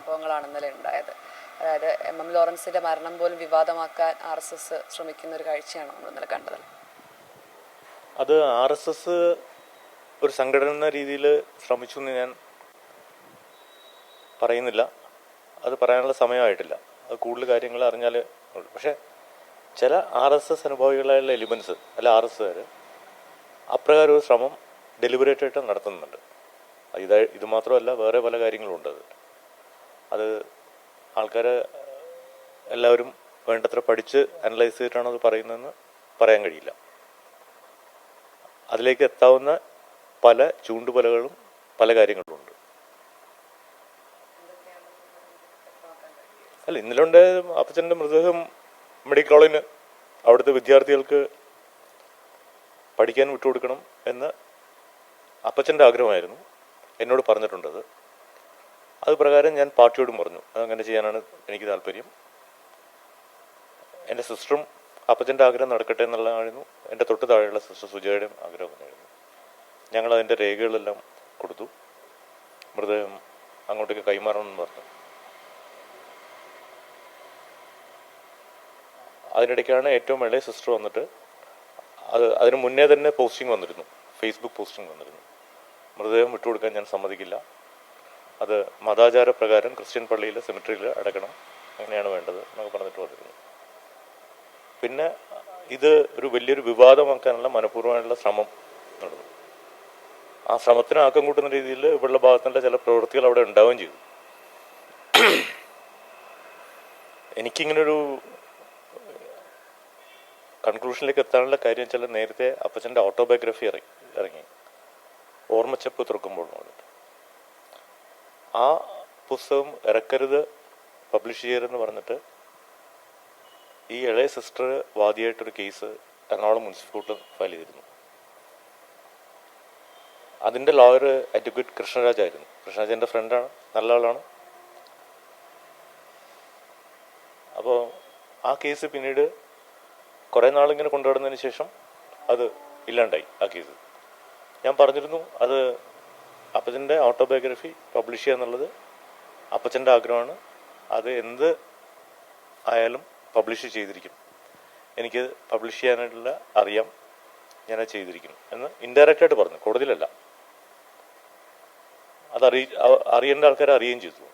സംഭവങ്ങളാണ് ഇന്നലെ ഉണ്ടായത്. അതായത് എം. എം. ലോറൻസിന്റെ മരണം പോലും വിവാദമാക്കാൻ ആർ എസ് എസ് ശ്രമിക്കുന്ന ഒരു കാഴ്ചയാണ് നമ്മൾ ഇന്നലെ കണ്ടത്. അത് ആർ എസ് എസ് ഒരു സംഘടന എന്ന രീതിയിൽ ശ്രമിച്ചു എന്ന് ഞാൻ പറയുന്നില്ല. അത് പറയാനുള്ള സമയമായിട്ടില്ല. അത് കൂടുതൽ കാര്യങ്ങൾ അറിഞ്ഞാൽ പക്ഷേ ചില ആർ എസ് എസ് അനുഭാവികളായുള്ള എലിമെൻസ് അല്ല ആർ എസ് കാർ അപ്രകാരം ഒരു ശ്രമം ഡെലിബറേറ്റ് ആയിട്ട് നടത്തുന്നുണ്ട്. ഇത് ഇത് മാത്രമല്ല വേറെ പല കാര്യങ്ങളും ഉണ്ട് അത് ആൾക്കാർ എല്ലാവരും വേണ്ടത്ര പഠിച്ച് അനലൈസ് ചെയ്തിട്ടാണോ അത് പറയുന്നതെന്ന് പറയാൻ കഴിയില്ല. അതിലേക്ക് എത്താവുന്ന പല ചൂണ്ടുപലകളും പല കാര്യങ്ങളും ഉണ്ട് അല്ല ഇന്നലെ അപ്പച്ചന്റെ മൃതദേഹം മെഡിക്കൽ കോളേജിന് അവിടുത്തെ വിദ്യാർത്ഥികൾക്ക് പഠിക്കാൻ വിട്ടുകൊടുക്കണം എന്ന് അപ്പച്ചന്റെ ആഗ്രഹമായിരുന്നു. എന്നോട് പറഞ്ഞിട്ടുണ്ടത് അത് പ്രകാരം ഞാൻ പാർട്ടിയോടും പറഞ്ഞു. അതങ്ങനെ ചെയ്യാനാണ് എനിക്ക് താല്പര്യം. എന്റെ സിസ്റ്ററും അപ്പച്ചന്റെ ആഗ്രഹം നടക്കട്ടെ എന്നുള്ളതായിരുന്നു. എന്റെ തൊട്ട് താഴെയുള്ള സിസ്റ്റർ സുജയുടെയും ആഗ്രഹം തന്നെയായിരുന്നു ഞങ്ങൾ അതിന്റെ രേഖകളെല്ലാം കൊടുത്തു. മൃതദേഹം അങ്ങോട്ടേക്ക് കൈമാറണമെന്ന് പറഞ്ഞു. അതിനിടയ്ക്കാണ് ഏറ്റവും ഇളയ സിസ്റ്റർ വന്നിട്ട് അത് അതിന് മുന്നേ തന്നെ പോസ്റ്റിംഗ് വന്നിരുന്നു. ഫേസ്ബുക്ക് പോസ്റ്റിംഗ് വന്നിരുന്നു. മൃതദേഹം വിട്ടുകൊടുക്കാൻ ഞാൻ സമ്മതിക്കില്ല. അത് മതാചാര പ്രകാരം ക്രിസ്ത്യൻ പള്ളിയിൽ സെമിറ്ററിയിൽ അടക്കണം അങ്ങനെയാണ് വേണ്ടത് എന്നൊക്കെ പറഞ്ഞിട്ട് വന്നിരുന്നു. പിന്നെ ഇത് ഒരു വലിയൊരു വിവാദമാക്കാനുള്ള മനഃപൂർവമായിട്ടുള്ള ശ്രമം നടന്നു. ആ ശ്രമത്തിന് ആക്കം കൂട്ടുന്ന രീതിയിൽ ഇവിടെയുള്ള ഭാഗത്തിന്റെ ചില പ്രവൃത്തികൾ അവിടെ ഉണ്ടാവുകയും ചെയ്തു. എനിക്കിങ്ങനൊരു കൺക്ലൂഷനിലേക്ക് എത്താനുള്ള കാര്യം വെച്ചാൽ നേരത്തെ അപ്പച്ചന്റെ ഓട്ടോബയോഗ്രഫി ഇറങ്ങി. ഇറങ്ങി ഓർമ്മച്ചപ്പ് തുറക്കുമ്പോൾ ആ പുസ്തകം ഇറക്കരുത് പബ്ലിഷ് ചെയ്യരുതെന്ന് പറഞ്ഞിട്ട് ഈ ഇളയ സിസ്റ്റർ വാദിയായിട്ടൊരു കേസ് എറണാകുളം മുനിസിപ്പൽ കോർട്ടിൽ ഫയൽ ചെയ്തിരുന്നു. അതിന്റെ ലോയർ അഡ്വക്കേറ്റ് കൃഷ്ണരാജ് ആയിരുന്നു. കൃഷ്ണരാജ് എന്റെ ഫ്രണ്ടാണ് നല്ല ആളാണ്. അപ്പോൾ ആ കേസ് പിന്നീട് കുറേ നാളിങ്ങനെ കൊണ്ടുനടന്നതിന് ശേഷം അത് ഇല്ലാണ്ടായി ആ കേസ് ഞാൻ പറഞ്ഞിരുന്നു അത് അപ്പച്ചന്റെ ഓട്ടോബയോഗ്രഫി പബ്ലിഷ് ചെയ്യുക എന്നുള്ളത് അപ്പച്ചന്റെ ആഗ്രഹമാണ്. അത് എന്ത് ആയാലും പബ്ലിഷ് ചെയ്തിരിക്കും. എനിക്ക് പബ്ലിഷ് ചെയ്യാനായിട്ടുള്ള അറിയാം. ഞാനത് ചെയ്തിരിക്കും എന്ന് ഇൻഡയറക്റ്റായിട്ട് പറഞ്ഞു. കോടതിയിലല്ല അത് അറിയി അറിയേണ്ട ആൾക്കാരെ അറിയുകയും ചെയ്തു.